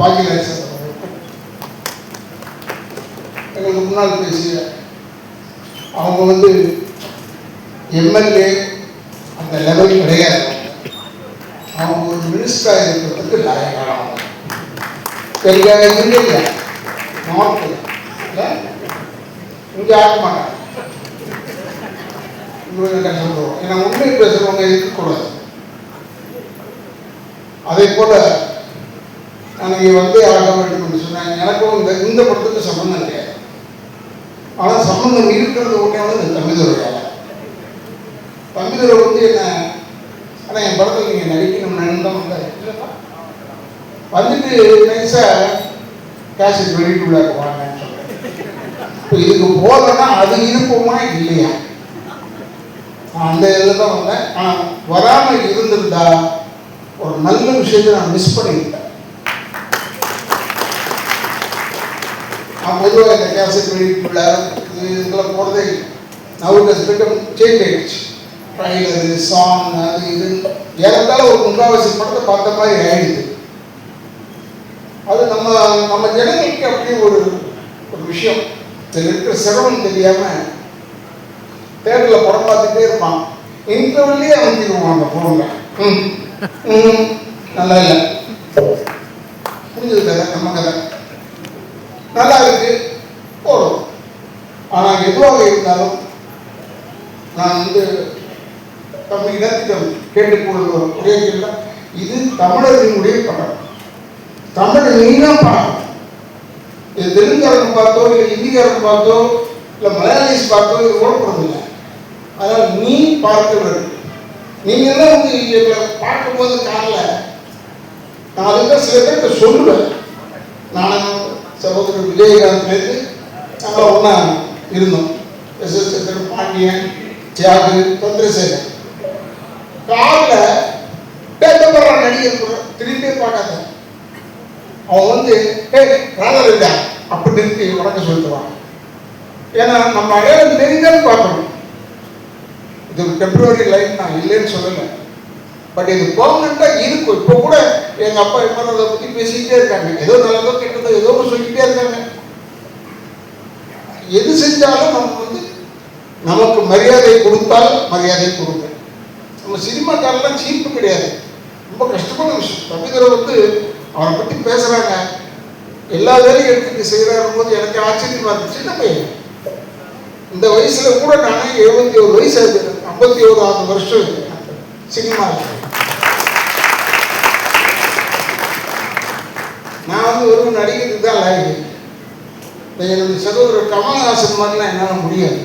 பாக்கியராஜ் எங்களுக்கு முன்னால் பேசிய அவங்க வந்து எம்எல்ஏ அந்த லெவல் கிடையாது. அவங்க ஒரு மினிஸ்டராக இருக்கிறதுக்கு லாயக்கானவங்க பெரியாக இங்கே இல்லை. நார்த்தில் இங்கே ஆக மாட்டாங்க. ஏன்னா உண்மை பேசுறவங்க இருக்கக்கூடாது. அதே போல நான் இங்கே வந்தே வேண்டும் சொன்னாங்க எனக்கும் இந்த இந்த படத்துக்கு சம்பந்தம் கிடையாது ஆனால் சம்பந்தம் இருக்கிறது ஒன்றே வந்து இந்த தமிழ்துறையால் தமிழ்துறை வந்து என்ன ஆனால் என் படத்தில் நீங்கள் நடிக்கணும்னு தான் வந்தார் வந்துட்டு நைஸாக கேஷ் வெளியிட்டு உள்ளாக்க போனாங்கன்னு சொல்கிறேன் இப்போ இதுக்கு போகலன்னா அது இருப்போமா இல்லையா? அந்த இதில் தான் வந்தேன். ஆனால் வராமல் இருந்திருந்தா ஒரு நல்ல விஷயத்தை நான் மிஸ் பண்ணிக்கிட்டேன். நான் பொதுவாக இந்த கேசட் வெளியிட்டுள்ள இது இதெல்லாம் போகிறதே இல்லை. நவு பிகம் சேஞ்ச் ஆயிடுச்சு. ட்ரைலரு சாங் அது இது. ஏறத்தால ஒரு முக்காவாசி படத்தை பார்த்த மாதிரி ஆயிடுது. அது நம்ம நம்ம ஜனங்களுக்கு அப்படி ஒரு ஒரு விஷயம். இதில் இருக்கிற சிரமம் தெரியாமல் தேர்தலில் படம் பார்த்துட்டே இருப்பான். இன்டர்வல்லே அமைச்சிருவான் அந்த பொருளை ம். ம். நல்லா இல்லை. புரிஞ்சது கதை நம்ம கதை. நல்லா இருக்கு போடும் ஆனால் எதுவாக இருந்தாலும் நான் வந்து தமிழ் இனத்திடம் கேட்டுக்கொள்வது ஒரு ஒரே கேள்வி இது தமிழர்களுடைய படம். தமிழ் நீனா படம். இது தெலுங்காரன் பார்த்தோ இல்லை இந்திக்காரன் பார்த்தோ இல்லை மலையாளிஸ் பார்த்தோ இது ஓடப்படுறது இல்லை அதனால் நீ பார்க்க நீங்கள் தான் வந்து எங்களை பார்க்கும்போது காணல. நான் அதுக்கு சில பேர்கிட்ட சொல்லுவேன். நானும் சகோதரர் விஜயகாந்த்லேருந்து நாங்கள் ஒன்றா இருந்தோம். S S Chandran Pandian Thiyagu Chandrasekar. காலில் பேசப்படுற நடிகர் கூட திரும்பியே பார்க்காத. அவன் வந்து ஏய் ராதாரவிடா அப்படி நிறுத்தி வணக்கம் சொல்லிட்டுவான் ஏன்னா நம்ம அடையாளம் தெரிஞ்சாலும் பார்க்கணும். இது ஒரு டெம்பரரி லைன் நான் இல்லைன்னு சொல்லலை. பட் இது பர்மனெண்ட்டாக இருக்கும். இப்போ கூட எங்கள் அப்பா என்ன அதை பற்றி பேசிக்கிட்டே இருக்காங்க. ஏதோ நல்லதோ கெட்டதோ ஏதோ ஒன்று சொல்லிக்கிட்டே இருக்காங்க. எது செஞ்சாலும் நம்ம வந்து நமக்கு மரியாதை கொடுத்தால் மரியாதை கொடுங்க. நம்ம சினிமாக்காரெல்லாம் சீப்பு கிடையாது. ரொம்ப கஷ்டமான விஷயம். கவிதரை வந்து அவரை பற்றி பேசுகிறாங்க எல்லா வேலையும் எடுத்துட்டு செய்கிறாரும் போது எனக்கு ஆச்சரியமா இருந்துச்சு. சின்ன பையன். இந்த வயசுல கூட நான் எழுபத்தி ஒரு வயசு ஆகுது ஒரு ஆறு வருஷம் இருக்கு சினிமாவில் நான் வந்து ஒரு நடிகைக்கு தான் லாயக்கு இந்த என்னுடைய சகோதரர் கமல்ஹாசன் மாதிரிலாம் என்னால் முடியாது.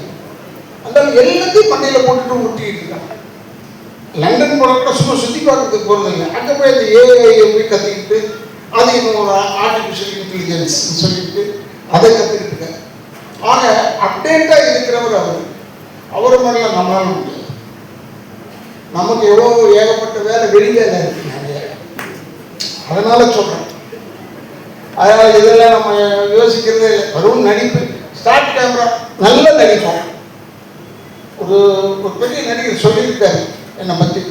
அந்த எல்லாத்தையும் மண்டையில் போட்டுட்டு ஊட்டிட்டு இருக்கான் லண்டன் போன கூட சும்மா சுற்றி பார்க்கறதுக்கு போகிறது இல்லை. அங்கே போய் அந்த ஏஐ போய் கற்றுக்கிட்டு அது இன்னும் ஒரு ஆர்டிஃபிஷியல் இன்டெலிஜென்ஸ் சொல்லிட்டு அதை கற்றுக்கிட்டு இருக்காரு. ஆக அப்டேட்டாக இருக்கிறவர் அவர். அவர் மாதிரிலாம் நம்மளால முடியாது. நமக்கு எவ்வளோ ஏகப்பட்ட வேலை வெளிவேலை இருக்கு நிறைய. அதனால சொல்கிறேன் அதாவது இதெல்லாம் நம்ம யோசிக்கிறதே இல்லை. வெறும் நடிப்பு. ஸ்டார்ட் கேமரா நல்ல நடிப்போம் ஒரு ஒரு பெரிய நடிகர் சொல்லியிருக்காரு என்னை பற்றி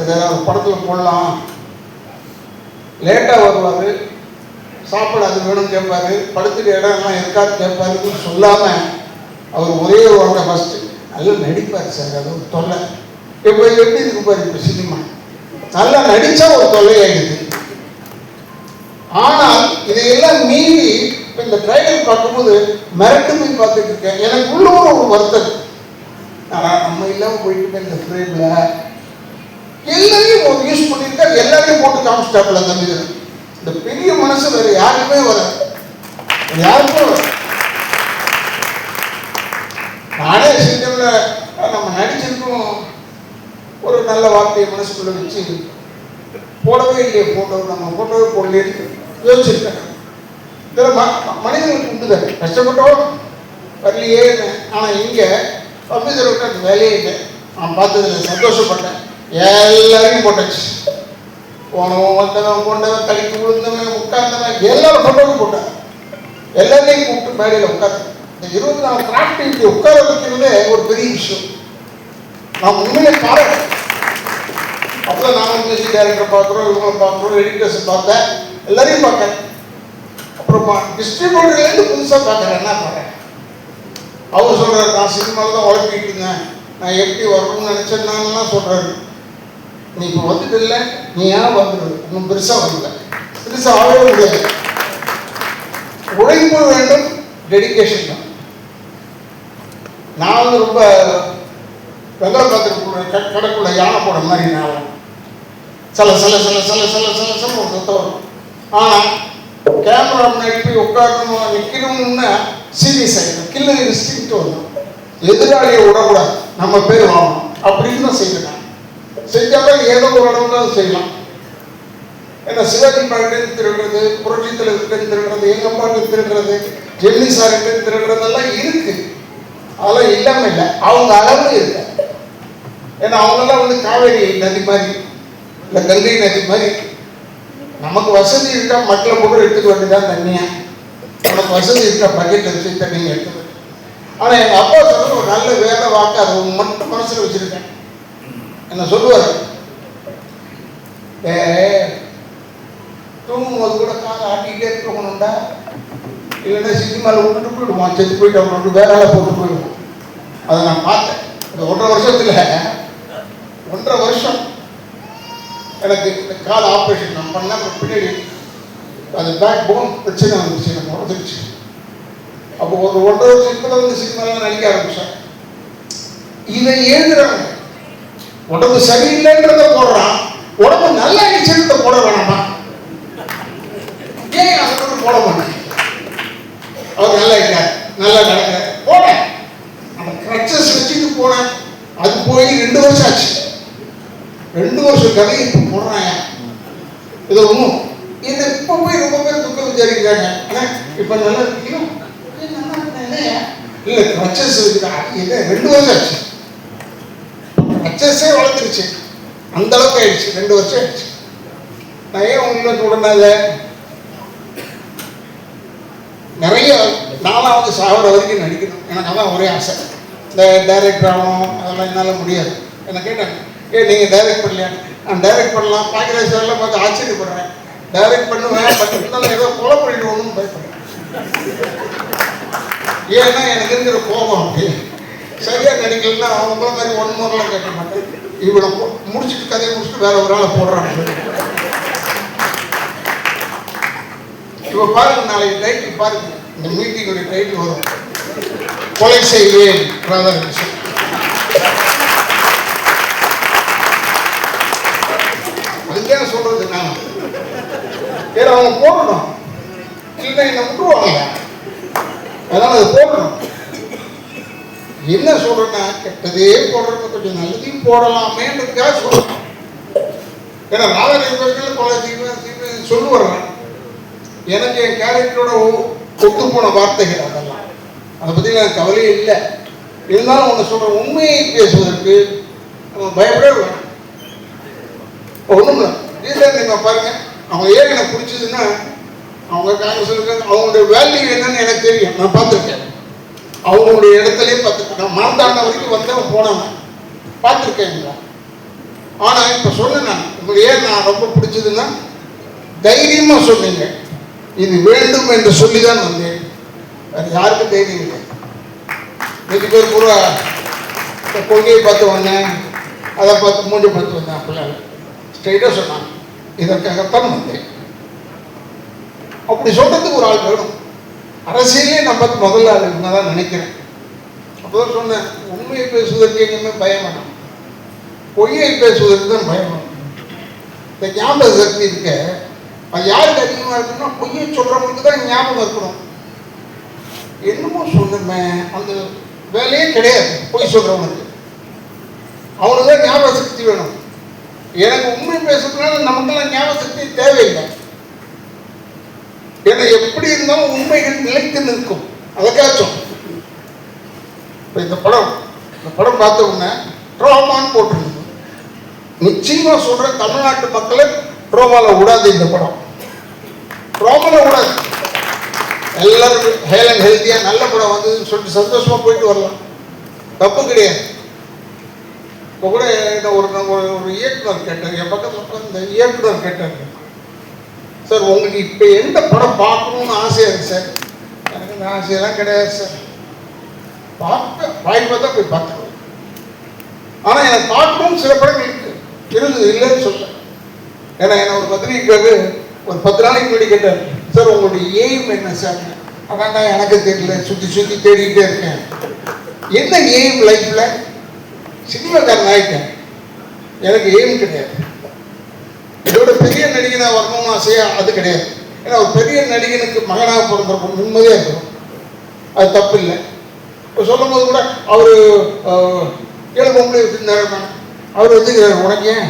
ஒரு அவர் படத்தில் போடலாம். லேட்டாக வருவார். சாப்பாடு அது வேணும் கேட்பாரு. படுத்துட்டு இடம்லாம் இருக்காது கேட்பாருன்னு சொல்லாமல் அவர் ஒரே ஒரு ஃபஸ்ட்டு நல்லா நடிப்பார் சார் அது ஒரு தொல்லை. இப்போ எப்படி இருக்கு பாரு இப்போ சினிமா. நல்லா நடித்தா ஒரு தொல்லையாகிடுது ஆண் இதையெல்லாம் மீறி இப்போ இந்த ட்ரைலர் பார்க்கும்போது மிரட்டுமே பார்த்துட்டு இருக்கேன். எனக்கு உள்ள ஒரு வருத்தம். ஆனால் நம்ம இல்லாமல் போயிட்டு இந்த ஃப்ரேமில் எல்லாரையும் யூஸ் பண்ணியிருக்கா எல்லாரையும் போட்டு காமிச்சிட்டாப்புல தம்பி இந்த பெரிய மனசு வேற யாருக்குமே வர. யாருக்கும் வர. நானே சிங்கம்ல நம்ம நடிச்சிருக்கோம். ஒரு நல்ல வார்த்தையை மனசுக்குள்ள வச்சு போடவே இல்லையே போட்டோ நம்ம போட்டோவே போடலேன்னு யோசிச்சிருக்கேன். இதில் ம மனிதர்களுக்கு உண்டுதான் கஷ்டப்பட்டோம். வரலையே ஆனால் இங்கே கம்ப்யூட்டர் விட்டு வேலையே இல்லை. நான் பார்த்ததுல சந்தோஷப்பட்டேன். எல்லாரையும் போட்டாச்சு. போனவன் வந்தவன் கொண்டவன் தலைக்கு விழுந்தவன் உட்கார்ந்தவன் எல்லாரும் ஃபோட்டோவும் போட்டான் எல்லாத்தையும் கூப்பிட்டு மேடையில் உட்காந்து இந்த இருபத்தி நாலு கிராஃப்ட் இப்படி உட்கார வைக்கிறதே ஒரு பெரிய விஷயம். நான் உண்மையிலே பாருங்க அப்போ நான் மியூசிக் டைரக்டர் பார்க்குறோம் இவங்களை பார்க்குறோம் எடிட்டர்ஸ் பார்த்தேன் எல்லாரையும் பார்க்கறேன். அப்புறமா டிஸ்ட்ரிபியூட்டர்லேருந்து புதுசாக பார்க்குறேன் என்ன பார்க்குறேன்? அவர் சொல்கிறார் நான் சினிமாவில் தான் உழைப்பிட்டு இருந்தேன். நான் எப்படி வரணும்னு நினச்சேன்னான்லாம் சொல்கிறாரு நீ இப்போ வந்துட்டு இல்லை நீ ஏன் வந்துடு இன்னும் பெருசாக வரல. பெருசாக ஆகவே முடியாது. உழைப்பு வேண்டும் டெடிகேஷன் தான். நான் வந்து ரொம்ப வெங்காயம் பார்த்துருக்குள்ள கடைக்குள்ள யானை போட மாதிரி நான் சில சில சில சில சில சில சில ஒரு சத்தம் வரும். ஆனால் கேமரா முன்னாடி போய் உட்காரணும் நிற்கணும்னா சீரியஸ் ஆகிடும் கில்லு இன்ஸ்டிங்ட் வரும் எதிராளியை விடக்கூடாது. நம்ம பேர் வாங்கணும். அப்படின்னு தான் செய்யணும் செஞ்சாலும் ஏதோ ஒரு அளவுக்கு தான் செய்யலாம். ஏன்னா சிவாஜி பாக்கிட்டு திருடுறது புரட்சி தலைவர்கிட்ட திருடுறது எங்க அப்பாட்டு திருடுறது ஜெமினி சார்கிட்ட திருடுறதெல்லாம் இருக்கு. அதெல்லாம் இல்லாம இல்லை. அவங்க அளவு இருக்கு ஏன்னா அவங்கெல்லாம் வந்து காவேரி நதி மாதிரி இல்லை கங்கை நதி மாதிரி நமக்கு வசதி இருக்கா? மக்களை போட்டு எடுத்துக்க வேண்டியதான் தண்ணியா? நமக்கு வசதி இருக்கா? பக்கெட் வச்சு தண்ணியை எடுத்துக்க ஆனா எங்க அப்பா சொல்ற ஒரு நல்ல வேலை வாக்கு அதை மட்டும் மனசுல வச்சிருக்கேன். என்ன சொல்லுவார்? ஏ தூங்கும்போது கூட காலை ஆட்டிக்கிட்டே இருக்கணும்டா இல்லைன்னா சினிமாவில் விட்டுட்டு போயிடுவான் செத்து போயிட்டு அவன் வேற ஆளை போட்டு போயிடுவான் அதை நான் பார்த்தேன். இந்த ஒன்றரை வருஷத்துல ஒன்றரை வருஷம் எனக்கு இந்த கால் ஆப்ரேஷன் நான் பண்ண அப்புறம் பின்னாடி அது பேக் போன் பிரச்சனை வந்துச்சு எனக்கு உடஞ்சிருச்சு. அப்போ ஒரு ஒன்றரை வருஷம் இப்போ தான் வந்து சினிமாலாம் நடிக்க ஆரம்பிச்சேன். இதை எழுதுறாங்க. உடம்பு சரியில்லைன்றத போடுறான். உடம்பு நல்லா ஆயிடுச்சுன்றத போட வேணாமா? ஏன் அதை மட்டும் போட மாட்டேன்? அவர் நல்லா இருக்கார். நல்லா நடக்கிறார். போனேன். அந்த கிரச்சஸ் வச்சுட்டு போனேன். அது போய் ரெண்டு வருஷம் ஆச்சு. ரெண்டு வருஷம் கதையை இப்போ போடுறாங்க. இது ஒன்றும் இது இப்போ போய் ரொம்ப பேர் துக்கம் விசாரிக்கிறாங்க. ஆனால் இப்போ நல்லா இருக்கீங்களா? ஏய், இல்லை கிரச்சஸ் இது ரெண்டு வருஷம் ஆச்சு. கிரச்சஸே வளர்ந்துருச்சு. அந்த அளவுக்கு ஆயிடுச்சு. ரெண்டு வருஷம் ஆயிடுச்சு. நான் ஏன் உங்களுக்கு உடனே நிறைய நாலாவது சாவர வரைக்கும் நடிக்கணும். எனக்கு அதான் ஒரே ஆசை. இந்த டைரக்டர் ஆகணும். அதெல்லாம் என்னால் முடியாது. என்ன கேட்டாங்க. ஏ நீங்கள் டைரக்ட் பண்ணலையான்னு நான் டைரக்ட் பண்ணலாம். பாக்கியராஜ் சார்லாம் பார்த்து ஆச்சரியப்படுறேன். டைரக்ட் பண்ணுவேன் பட் இருந்தாலும் ஏதோ கொலை பண்ணிடுவோம்னு பயப்படுறேன். ஏன்னா எனக்கு இருக்கிற கோபம் அப்படி. சரியா நடிக்கலன்னா அவங்கள மாதிரி ஒன் மோர்லாம் கேட்க மாட்டேன். இவனை போ- முடிச்சிட்டு கதையை முடிச்சுட்டு வேற ஒரு ஆளை போடுறாங்க. இப்போ பாருங்க நாளைக்கு டைட்டில் பாருங்க. இந்த மீட்டிங்கோட டைட்டில் வரும். கொலை செய்வேன் ராதாகிருஷ்ணன் அதுக்கே சொல்றது நான் அதை போடணும். இல்லை என்னை விட்டுருவாங்க. அதனால அதை போடணும். என்ன சொல்றேன்னா கெட்டதே போடுறது கொஞ்சம் நல்லதையும் போடலாமேன்றதுக்காக சொல்றேன். ஏன்னா ராதாகிருஷ்ணன் பல செய்வேன் செய்வேன் சொல்லுவார் எனக்கு என் கேரக்டரோட ஒத்து போன வார்த்தைகள் அதெல்லாம். அதை பற்றி எனக்கு கவலையே இல்லை. இருந்தாலும் ஒன்று சொல்கிறேன் உண்மையை பேசுவதற்கு நம்ம பயப்படவே வேணும். ஒன்றும் இல்லை. நீங்கள் பாருங்க. அவங்க ஏன் எனக்கு பிடிச்சதுன்னா அவங்க காங்கிரஸ் இருக்காங்க அவங்களுடைய வேல்யூ என்னன்னு எனக்கு தெரியும். நான் பார்த்துருக்கேன். அவங்களுடைய இடத்துலயே பார்த்துருக்கேன். நான் மாந்தாண்ட வரைக்கும் வந்தவன் போனவன். பார்த்துருக்கேன் ஆனால் இப்போ சொன்னேன் நான் உங்களுக்கு ஏன் நான் ரொம்ப பிடிச்சதுன்னா தைரியமாக சொன்னீங்க. இது வேண்டும் என்று சொல்லி தான் வந்தேன். வேறு யாருக்கும் தைரியம் இல்லை. ரெண்டு பேர் பூரா இப்போ கொள்கையை பார்த்து வந்தேன் அதை பார்த்து மூன்று பார்த்து வந்தேன் அப்படிலாம் ஸ்ட்ரைட்டாக சொன்னான் இதற்காகத்தான் வந்தேன். அப்படி சொல்றதுக்கு ஒரு ஆள் வேணும். அரசியலே நம்ம முதல்ல ஆள் இருந்தால் தான் நினைக்கிறேன். அப்போதான் சொன்னேன் உண்மையை பேசுவதற்கு எங்கேயுமே பயம் வேணும். பொய்யை பேசுவதற்கு தான் பயம் வேணும். இந்த ஞாபக சக்தி இருக்க அது யாருக்கு அதிகமாக இருக்குன்னா பொய்யை சொல்கிறவங்களுக்கு தான் ஞாபகம் இருக்கணும். என்னமோ சொன்னமே அந்த வேலையே கிடையாது பொய் சொல்கிறவனுக்கு அவனுக்கு தான் ஞாபக சக்தி வேணும். எனக்கு உண்மை பேசுறதுனால நமக்கெல்லாம் ஞாபக சக்தி தேவையில்லை. ஏன்னா எப்படி இருந்தாலும் உண்மைகள் நிலைத்து நிற்கும். அதுக்காச்சும் இப்போ இந்த படம் இந்த படம் பார்த்த உடனே ட்ரோமான்னு போட்டிருந்தது. நிச்சயமாக சொல்கிற தமிழ்நாட்டு மக்களை ட்ரோமாவில் விடாது இந்த படம். ட்ரோமால விடாது. எல்லாரும் ஹேலன் ஹெல்த்தியாக நல்ல படம் வந்ததுன்னு சொல்லிட்டு சந்தோஷமா போயிட்டு வரலாம். தப்பு கிடையாது. இப்போ கூட என்ன ஒரு ஒரு ஒரு இயக்குனர் கேட்டார் என் பக்கத்தில் இந்த இயக்குனர் கேட்டார். சார் உங்களுக்கு இப்போ எந்த படம் பார்க்கணும்னு ஆசையாக இருக்கு சார்? எனக்கு இந்த ஆசையெல்லாம் கிடையாது சார். பார்க்க வாய்ப்பு தான் போய் பார்த்துருவோம் ஆனால் எனக்கு பார்க்கணும்னு சில படம் இருக்கு. இருந்தது இல்லைன்னு சொல்ல ஏன்னா என்னை ஒரு பத்திரிகைக்காரு ஒரு பத்து நாளைக்கு முன்னாடி கேட்டார் சார் உங்களுடைய எய்ம் என்ன சார்? அதான் எனக்கு தெரியல. சுற்றி சுற்றி தேடிக்கிட்டே இருக்கேன். என்ன எய்ம் லைஃப்பில் சினிமாக்காரன் ஆகிட்டேன் எனக்கு எய்ம் கிடையாது. இதோட பெரிய நடிகனாக வரணும்னு ஆசையா? அது கிடையாது. ஏன்னா ஒரு பெரிய நடிகனுக்கு மகனாக பிறந்திருக்கும் நிம்மதியாக இருக்கும். அது தப்பு இல்லை இப்போ சொல்லும் போது கூட அவர் ஏழு பொம்பளை வச்சுருந்தாரு அவர் வச்சுக்கிறார் உனக்கு ஏன்?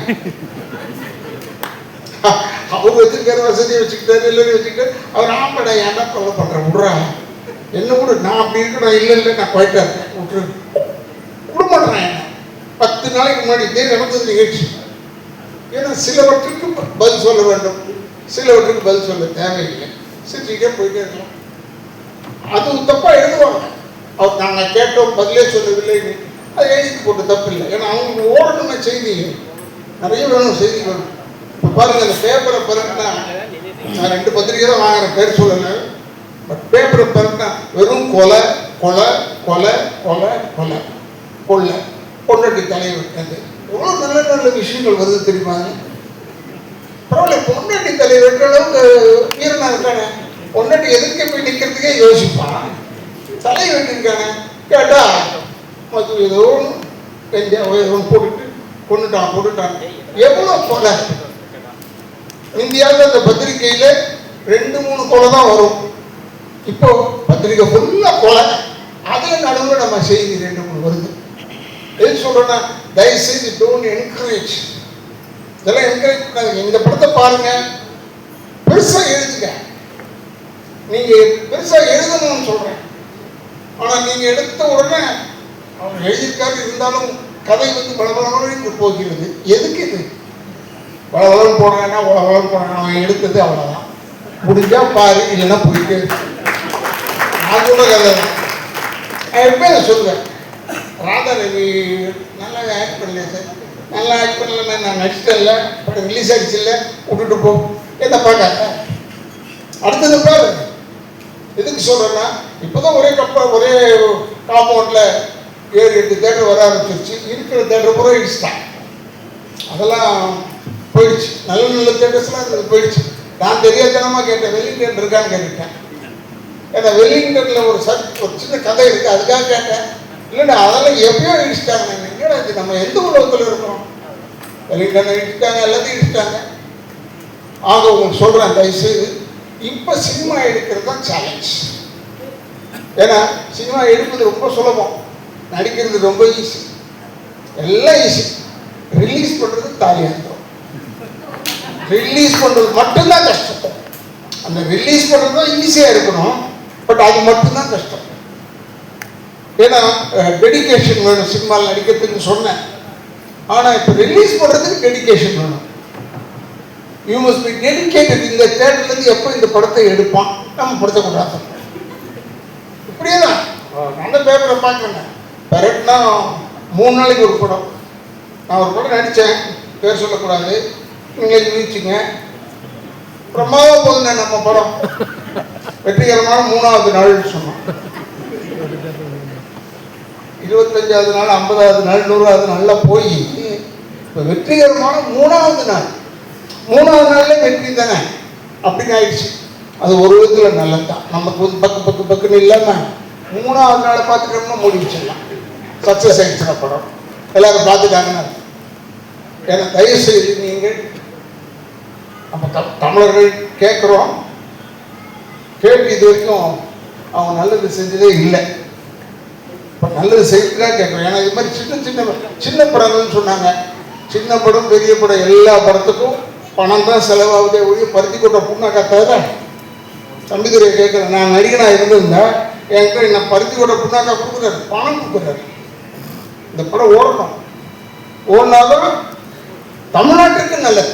அவர் வச்சிருக்காரு வசதியை வச்சுக்கிட்டாரு எல்லாரும் வச்சுக்கிட்டாரு. அவர் ஆம்படை ஏன்டா கொலை பண்ணுறேன் விட்றா. என்ன விடு? நான் அப்படி இருக்கணும். இல்லை இல்லை நான் குவைட்டா இருக்கேன். விட்டுரு. விட மாட்டேன் என்ன பத்து நாளைக்கு முன்னாடி இதே நடந்தது நிகழ்ச்சி. ஏன்னா சிலவற்றுக்கு பதில் சொல்ல வேண்டும். சிலவற்றுக்கு பதில் சொல்ல தேவையில்லை. சிரிச்சுக்கிட்டே போயிட்டே இருக்கலாம். அதுவும் தப்பா எழுதுவாங்க. அவர் நாங்கள் கேட்டோம் பதிலே சொல்லவில்லைன்னு அது எழுதி போட்டு தப்பு இல்லை ஏன்னா அவங்க ஓடணும்னு செய்தி நிறைய வேணும் செய்தி வேணும் இப்போ பாருங்க அந்த பேப்பரை பிறகுனா நான் ரெண்டு பத்திரிக்கை தான் வாங்குறேன் பேர் சொல்லலை. பட் பேப்பரை பிறகுனா வெறும் கொலை கொலை கொலை கொலை கொலை கொள்ளை பொண்ணுக்கு தலையை என்று எவ்வளோ நல்ல நல்ல விஷயங்கள் வருது தெரியுமா? பரவாயில்ல பொண்ணடி தலைவர்கள் அளவுக்கு வீரனா இருக்கானே? பொண்ணடி எதிர்க்க போய் நிற்கிறதுக்கே யோசிப்பான். தலையை வெட்டிருக்கானே கேட்டா மது ஏதோ ஒன்று வெஞ்சா போட்டுட்டு கொண்டுட்டான் போட்டுட்டான். எவ்வளோ கொலை? இந்தியாவில் அந்த பத்திரிகையில் ரெண்டு மூணு கொலை தான் வரும். இப்போ பத்திரிக்கை ஃபுல்லாக கொலை. அதில் நடுவில் நம்ம செய்தி ரெண்டு எது சொல்கிறேன்னா தயவுசெய்து டோன்ட் என்கரேஜ் இதெல்லாம் என்கரேஜ் பண்ணாங்க இந்த படத்தை பாருங்க. பெருசாக எழுதுங்க. நீங்கள் பெருசாக எழுதணும்னு சொல்கிறேன் ஆனால் நீங்கள் எடுத்த உடனே அவர் எழுதியிருக்காரு. இருந்தாலும் கதை வந்து பலபலன்னு போகிறது. எதுக்கு இது? பலபலம் போனாங்கன்னா உலகம் போனாங்க அவன் எடுத்தது அவ்வளோதான் முடிஞ்சா பாரு இல்லைன்னா போயிட்டு. நான் கூட கதை நான் எப்பயும் சொல்லுவேன். ராதா ரவி நல்லா ஆக்ட் பண்ணல சார் நல்லா ஆக்ட் பண்ணலன்னா நான் நடிச்சிட்டல படம் ரிலீஸ் ஆகிடுச்சு இல்லை விட்டுட்டு போ. என்ன பார்க்க அடுத்தது பாரு. எதுக்கு சொல்கிறேன்னா இப்போ தான் ஒரே கப்ப ஒரே காம்பவுண்டில் ஏழு எட்டு தேட்டர் வர ஆரம்பிச்சிருச்சு. இருக்கிற தேட்டர் பூரா இடிச்சிட்டான் அதெல்லாம் போயிடுச்சு. நல்ல நல்ல தேட்டர்ஸ்லாம் அது போயிடுச்சு. நான் தெரியாதனமாக கேட்டேன் வெல்லிங்டன் இருக்கான்னு கேட்டுட்டேன் ஏன்னா வெல்லிங்டனில் ஒரு சத் ஒரு சின்ன கதை இருக்குது அதுக்காக கேட்டேன். இல்லைடா அதெல்லாம் எப்பயோ இடிச்சிட்டாங்க என்னடா இது நம்ம எந்த உலகத்தில் இருக்கோம் வெளியிட்டாங்க இடிச்சிட்டாங்க எல்லாத்தையும் இடிச்சிட்டாங்க ஆக உங்களுக்கு சொல்கிறேன் தயவுசெய்து இப்போ சினிமா எடுக்கிறது தான் சேலஞ்ச் ஏன்னா சினிமா எடுப்பது ரொம்ப சுலபம். நடிக்கிறது ரொம்ப ஈஸி எல்லாம் ஈஸி ரிலீஸ் பண்ணுறது தாலியாந்திரம். ரிலீஸ் பண்ணுறது மட்டும்தான் கஷ்டம். அந்த ரிலீஸ் பண்ணுறது தான் ஈஸியாக இருக்கணும். பட் அது மட்டும்தான் கஷ்டம். ஏன்னா டெடிகேஷன் வேணும் சினிமாவில் நடிக்கிறதுக்கு சொன்னேன். ஆனால் இப்போ ரிலீஸ் பண்ணுறதுக்கு டெடிகேஷன் வேணும். யூ மஸ்ட் பி டெடிகேட்டட் இந்த தேட்டர்லேருந்து எப்போ இந்த படத்தை எடுப்பான்? நம்ம படத்தை கொண்டாடுறோம். இப்படியே தான் நல்ல பேப்பரை பார்க்குறேன். பெரட்னா மூணு நாளைக்கு ஒரு படம். நான் ஒரு படம் நடித்தேன் பேர் சொல்லக்கூடாது. நீங்கள் நினைச்சிங்க பிரமாதம் போதுங்க நம்ம படம். வெற்றிகரமான மூணாவது நாள்னு சொன்னோம். இருபத்தஞ்சாவது நாள் ஐம்பதாவது நாள் நூறாவது நாளில் போய் இப்போ வெற்றிகரமான மூணாவது நாள். மூணாவது நாள்ல வெற்றி தானே? அப்படின்னு ஆயிடுச்சு. அது ஒரு விதத்தில் நல்லது? தான் நமக்கு வந்து பக்கு பக்கு பக்குன்னு இல்லாமல் மூணாவது நாளை பார்த்துட்டோம்னா மூடி வச்சிடலாம். சக்ஸஸ் ஆயிடுச்சுன படம். எல்லாரும் பார்த்துட்டாங்கன்னா. ஏன்னா தயவு செய்து நீங்கள் நம்ம த- தமிழர்கள் கேட்குறோம். கேட்டு இது வரைக்கும் அவங்க நல்லது செஞ்சதே இல்லை. இப்போ நல்லது செய்யறதுக்காக கேட்குறோம் ஏன்னா இது மாதிரி சின்ன சின்ன சின்ன படங்கள்னு சொன்னாங்க. சின்ன படம் பெரிய படம் எல்லா படத்துக்கும் பணம் தான் செலவாகுதே ஒழிய பருத்தி கொட்ட புண்ணாக்கா தவிர தம்பிதுரை கேட்குறேன். நான் நடிகனாக இருந்திருந்தா என்கிட்ட என்ன பருத்தி கொட்ட புண்ணாக்கா கொடுக்குறாரு. பணம் கொடுக்குறாரு. இந்த படம் ஓடணும். ஓடினாலும் தமிழ்நாட்டுக்கு நல்லது.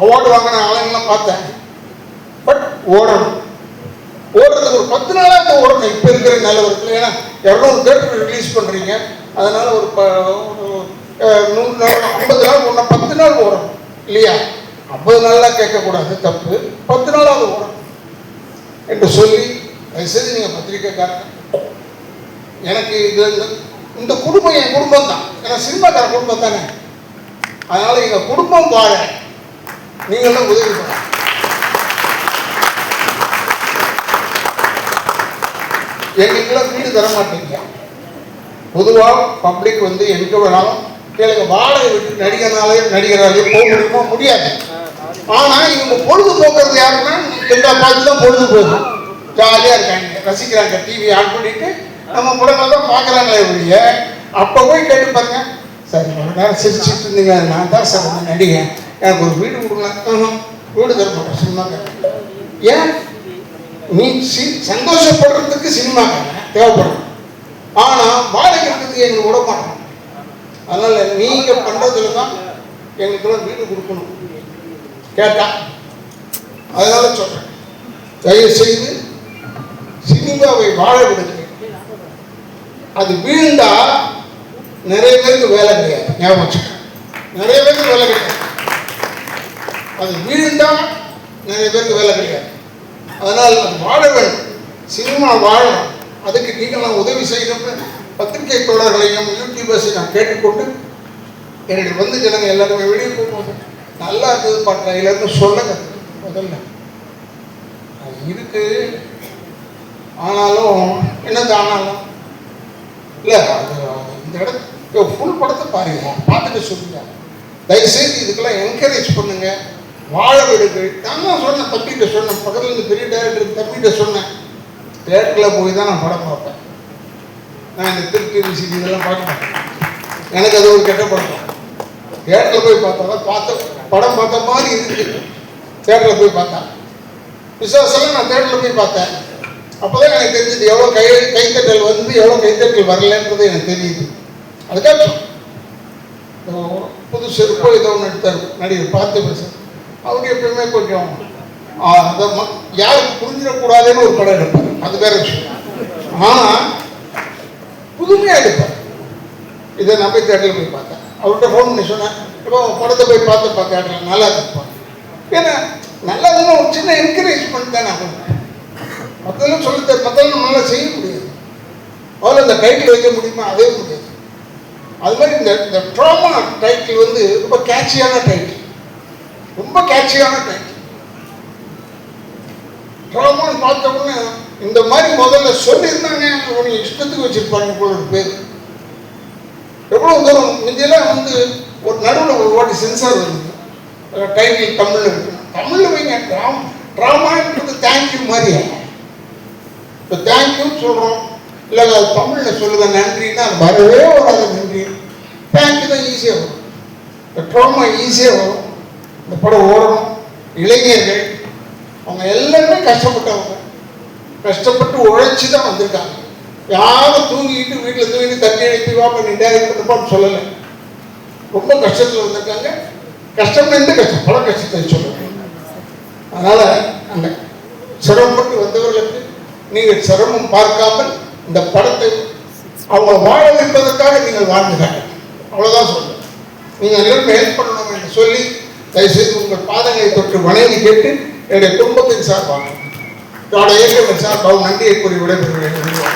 அவார்டு வாங்கின ஆளுங்கெல்லாம் பார்த்தேன். பட் ஓடணும். ஓடுறதுக்கு ஒரு பத்து நாளாக ஓடணும். இப்போ இருக்கிற நிலவரத்தில். ஏன்னா இரநூறு தேட்டர் ரிலீஸ் பண்ணுறீங்க அதனால் ஒரு ப ஒரு நூறு நாள் ஐம்பது நாள் ஒன்று பத்து நாள் ஓடும். இல்லையா? ஐம்பது நாளாக கேட்கக்கூடாது தப்பு. பத்து நாளாவது ஓடும். என்று சொல்லி தயவுசெய்து நீங்கள் பத்திரிக்கைக்காரங்க எனக்கு இது இந்த- இந்த குடும்பம் என் குடும்பம் தான் ஏன்னா சினிமாக்கார குடும்பம் தானே. அதனால் எங்கள் குடும்பம் வாழ நீங்களும் உதவி பண்ண எங்களுக்கெல்லாம் வீடு தர மாட்டீங்க. பொதுவாக பப்ளிக் வந்து எங்க வேணாலும் கேளுங்க வாடகை விட்டு நடிகனாலே நடிகராலே போக முடியுமா? முடியாது. ஆனா இவங்க பொழுது போக்குறது யாருன்னா எங்களை பார்த்து தான் பொழுது போகும் ஜாலியா இருக்காங்க. ரசிக்கிறாங்க. டிவி ஆன் பண்ணிட்டு நம்ம படங்களை தான் பார்க்குறாங்களே ஒழிய அப்போ போய் கேட்டு பாருங்க. சார் நேரம் சிரிச்சுட்டு இருந்தீங்க. நான் தான் சார் வந்து நடிகன். எனக்கு ஒரு வீடு கொடுங்க. வீடு தர மாட்டேன். சினிமாக்காரன் ஏன்? நீ சி சந்தோஷப்படுறதுக்கு சினிமா தேவைப்படும் ஆனால் வாடகைக்கு எங்களுக்கு விட மாட்டோம் அதனால நீங்கள் பண்ணுறதுல தான் எங்களுக்கெல்லாம் வீடு கொடுக்கணும். கேட்டா? அதனால சொல்கிறேன் தயவு செய்து சினிமாவை வாழ விடுங்க. அது வீழ்ந்தா நிறைய பேருக்கு வேலை கிடையாது. ஞாபகம் வச்சுக்க. நிறைய பேருக்கு வேலை கிடையாது. அது வீழ்ந்தா நிறைய பேருக்கு வேலை கிடையாது. அதனால் அது வாழ வேண்டும் சினிமா வாழணும் அதுக்கு நீங்கள் நான் உதவி செய்யணும்னு பத்திரிகை தோழர்களையும் யூடியூபர்ஸையும் நான் கேட்டுக்கொண்டு என்னுடைய வந்து ஜனங்க எல்லாருமே வெளியே போகும்போது நல்லா இருந்தது எல்லாருக்கும் சொல்லுங்க முதல்ல. அது இருக்கு. ஆனாலும் என்னது ஆனாலும்? இல்லை அது இந்த இடத்துல ஃபுல் படத்தை பாருங்க. பார்த்துட்டு சொல்லுங்க. தயவுசெய்து இதுக்கெல்லாம் என்கரேஜ் பண்ணுங்கள் வாழ வீடுகள் நான் சொன்னேன் தம்பிகிட்ட சொன்னேன் பக்கத்துல இருந்து பெரிய டேரக்டர் தம்பிகிட்ட சொன்னேன் தேட்டரில் போய் தான் நான் படம் பார்ப்பேன். நான் இந்த திருப்பி விசிடி இதெல்லாம் பார்க்க மாட்டேன். எனக்கு அது ஒரு கெட்ட படம் தேட்டரில் போய் பார்த்தா பார்த்த படம் பார்த்த மாதிரி இருக்கு. தேட்டரில் போய் பார்த்தேன் விசுவாசெல்லாம் நான் தேட்டரில் போய் பார்த்தேன். அப்போதான் எனக்கு தெரிஞ்சது எவ்வளோ கை கைத்தட்டல் வந்து எவ்வளோ கைத்தட்டல் வரலன்றது எனக்கு தெரியுது. அதுக்காக புதுசு புது ஏதோ ஒன்று எடுத்தார். நடிகர் பார்த்து பேசுகிறேன் அவங்க எப்பயுமே கொஞ்சம் ஆ, அதை யாருக்கு புரிஞ்சிடக்கூடாதுன்னு ஒரு படம் எடுப்பார் அது வேற விஷயம். ஆனால் புதுமையாக எடுப்பார் இதை நான் போய் தேட்டரில் போய் பார்த்தேன். அவர்கிட்ட ஃபோன் பண்ணி சொன்னேன். இப்போ படத்தை போய் பார்த்து பார்த்தேன் நல்லா இருப்பான் ஏன்னா நல்லா இருந்தால் ஒரு சின்ன என்கரேஜ்மெண்ட் தான் நான் பண்ணுவேன் மற்றெல்லாம் சொல்லி மற்றெல்லாம் நல்லா செய்ய முடியாது. அவளை அந்த டைட்டில் வைக்க முடியுமா? அதே முடியாது. அது மாதிரி இந்த இந்த ட்ராமா டைட்டில் வந்து ரொம்ப கேட்சியான டைட்டில் ரொம்ப கேட்சியான டைட்டில் ட்ராமான்னு பார்த்த உடனே இந்த மாதிரி முதல்ல சொல்லியிருந்தாங்க. உனக்கு இஷ்டத்துக்கு வச்சிருப்பாங்க போல ஒரு பேர் எவ்வளோ தூரம்? முந்தியெல்லாம் வந்து ஒரு நடுவில் ஒரு வாட்டி சென்சார் இருக்கு. டைட்டில் தமிழில் இருக்கு. தமிழில் வைங்க ட்ராம் ட்ராமான்றது தேங்க்யூ மாதிரி இப்போ தேங்க்யூன்னு சொல்கிறோம் இல்லை அது தமிழில் சொல்லுங்க நன்றின்னா வரவே வராது நன்றி. தேங்க்யூ தான் ஈஸியாக வரும். இந்த ட்ராமா ஈஸியாக வரும். இந்த படம் ஓடணும் இளைஞர்கள் அவங்க எல்லாருமே கஷ்டப்பட்டவங்க. கஷ்டப்பட்டு உழைச்சி தான் வந்திருக்காங்க. யாரும் தூங்கிட்டு வீட்டில் தூங்கிட்டு தண்ணி எழுப்பி வாப்பா பண்ணி டேரக்ட் சொல்லலை. ரொம்ப கஷ்டத்தில் வந்திருக்காங்க. கஷ்டம் எந்த கஷ்டம் பல கஷ்டத்தை சொல்லுங்க. அதனால அந்த சிரமப்பட்டு வந்தவர்களுக்கு நீங்கள் சிரமம் பார்க்காமல் இந்த படத்தை அவங்க வாழ வைப்பதற்காக நீங்கள் வாழ்ந்துட்டாங்க அவ்வளோதான் சொல்லுங்கள் நீங்கள் எல்லாருமே ஹெல்ப் பண்ணணும் என்று சொல்லி தயவுசெய்து உங்கள் பாதங்களை தொற்று வணங்கி கேட்டு என்னுடைய குடும்பத்தின் சார்பாக என்னோட இயக்கத்தின் சார்பாக நன்றியை கூறி விடைபெறுகிறேன்.